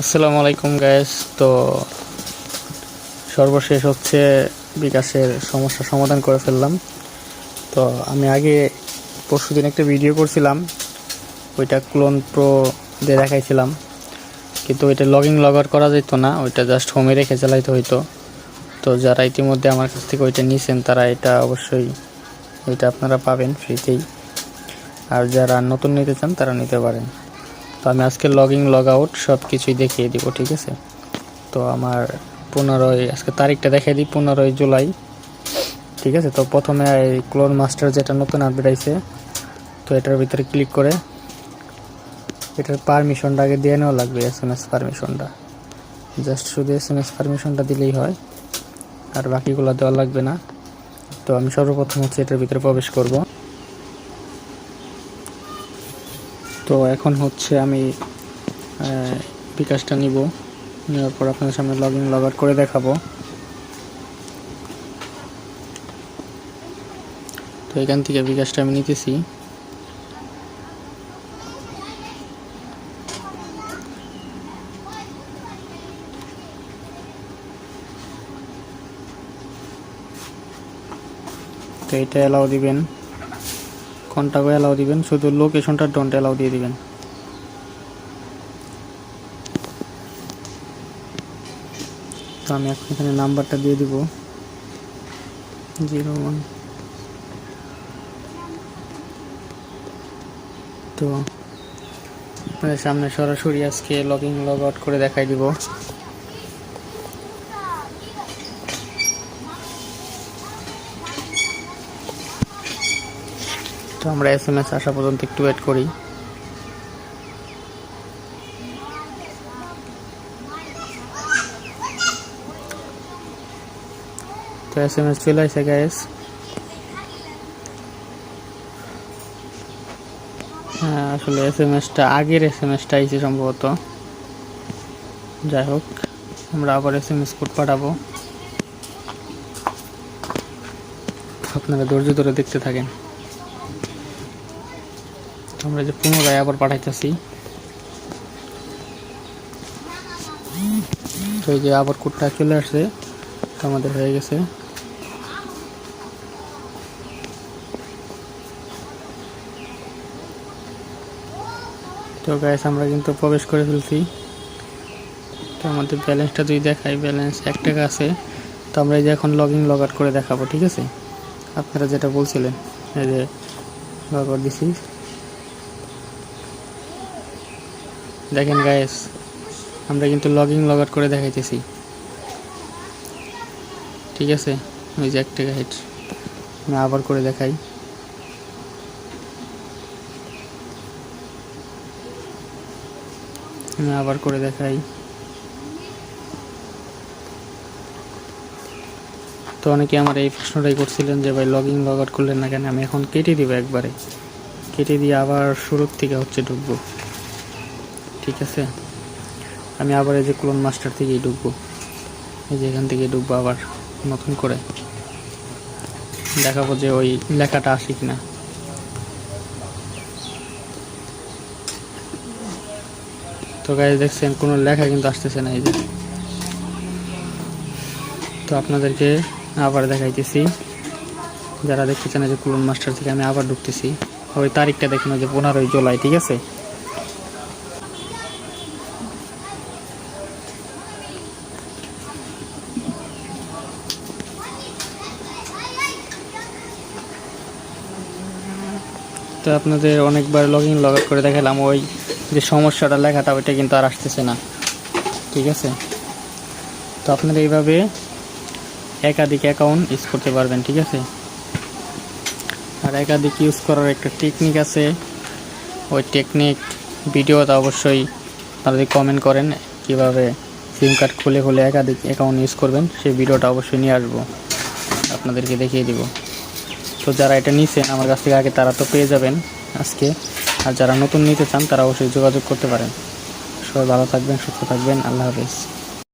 আসসালামু আলাইকুম গ্যাস তো সর্বশেষ হচ্ছে বিকাশের সমস্যা সমাধান করে ফেললাম। তো আমি আগে পরশু দিন একটা ভিডিও করছিলাম। ওইটা ক্লোন প্রো দিয়ে দেখাইছিলাম। কিন্তু ওইটা লগিং লগ আউট করা যেত না, ওইটা জাস্ট হোমে রেখে চালাইতে হইতো। তো যারা ইতিমধ্যে আমার কাছ থেকে ওইটা নিয়েছেন তারা এটা অবশ্যই ওইটা আপনারা পাবেন ফ্রিতেই আর যারা নতুন নিতে চান, তারা নিতে পারেন। তো আমি আজকে লগিং লগ আউট সব কিছুই দেখিয়ে দিব, ঠিক আছে? তো আমার পনেরোই, আজকে তারিখটা দেখিয়ে দিই, পনেরোই জুলাই, ঠিক আছে? তো প্রথমে এই ক্লোন মাস্টার যেটা নতুন আপডেট আইছে, তো এটার ভিতরে ক্লিক করে এটার পারমিশনটা আগে দিয়ে নেওয়া লাগবে এস এম এস পারমিশনটা জাস্ট শুধু এস এম এস পারমিশনটা দিলেই হয়, আর বাকিগুলো দেওয়া লাগবে না। তো আমি সর্বপ্রথম হচ্ছে এটার ভিতরে প্রবেশ করব। তো এখন হচ্ছে আমি বিকাশটা নিব। নেওয়ার পর আপনাদের সামনে লগ ইন লগ আউট করে দেখাবো। তো এখান থেকে বিকাশটা আমি নিতেছি। তো এটা অ্যালাউ দিবেন। কোনটাকে অ্যালাউ দিবেন। শুধু লোকেশনটা ডন্ট অ্যালাউ দিয়ে দিবেন। তো আমি এখন এখানে নাম্বারটা দিয়ে দিব। জিরো ওয়ান তো আপনাদের সামনে সরাসরি আজকে লগ ইন লগ আউট করে দেখাই দিব। তো আমরা এস এম এস আসা পর্যন্ত একটু ওয়েট করি। তো এস এম এস চলে আসে গ্যাস হ্যাঁ আসলে এস এম এসটা আগের এস এম এসটা আইছে সম্ভবত। যাই হোক, আমরা আবার এস এম এস কোড পাঠাবো। আপনারা ধৈর্য ধরে দেখতে থাকেন। আমরা যে পুনরায় আবার পাঠাইতেছি। তো এই যে আবার কোডটা চলে আসছে আমাদের হয়ে গেছে। তো গ্যাস আমরা কিন্তু প্রবেশ করে ফেলছি। তো আমাদের ব্যালেন্সটা যদি দেখাই, ব্যালেন্স এক টাকা আছে, তো আমরা এই যে এখন লগ ইন লগ আউট করে দেখাবো, ঠিক আছে? আপনারা যেটা বলছিলেন, এই যে লগ আউট দিছি। দেখেন গায়েস আমরা কিন্তু লগ ইন লগ আউট করে দেখাইতেছি। ঠিক আছে? ওই যে একটা গাইড আমি আবার করে দেখাই। আমি আবার করে দেখাই। তো অনেকে আমার এই প্রশ্নটাই করছিলেন যে, ভাই লগ ইন লগ আউট করলেন না কেন? আমি এখন কেটে দিব একবারে। কেটে দিয়ে আবার শুরুর থেকে হচ্ছে ঢুকবো। ঠিক আছে? আমি আবার এই যে ক্লোন মাস্টার থেকেই ঢুকবো। এই যে এখান থেকে ঢুকবো আবার নতুন করে। দেখাবো যে ওই লেখাটা আসে কিনা। তো গাইজ দেখছেন, কোনো লেখা কিন্তু আসতেছে না এই যে। তো আপনাদেরকে আবার দেখাইতেছি। যারা দেখতে চান যে কুলন মাস্টার থেকে আমি আবার ঢুকতেছি। ওই তারিখটা দেখুন যে পনেরোই জুলাই, ঠিক আছে? তো আপনাদের অনেকবার লগ ইন লগ আউট করে দেখালাম। ওই যে সমস্যাটা লেখাটা, ওইটা কিন্তু আর আসতেছে না। ঠিক আছে? তো আপনারা এইভাবে একাধিক অ্যাকাউন্ট ইউজ করতে পারবেন, ঠিক আছে? আর একাধিক ইউজ করার একটা টেকনিক আছে। ওই টেকনিক ভিডিওটা অবশ্যই আপনারা যদি কমেন্ট করেন, কীভাবে সিম কার্ড খুলে খুলে একাধিক অ্যাকাউন্ট ইউজ করবেন, সেই ভিডিওটা অবশ্যই নিয়ে আসব। আপনাদেরকে দেখিয়ে দিব। তো যারা এটা নিছেন, আমার কাছ থেকে আগে তারা তো পেয়ে যাবেন আজকে। আর যারা নতুন নিতে চান, তারা অবশ্যই যোগাযোগ করতে পারেন। সবাই ভালো থাকবেন, সুস্থ থাকবেন। আল্লাহ হাফেজ।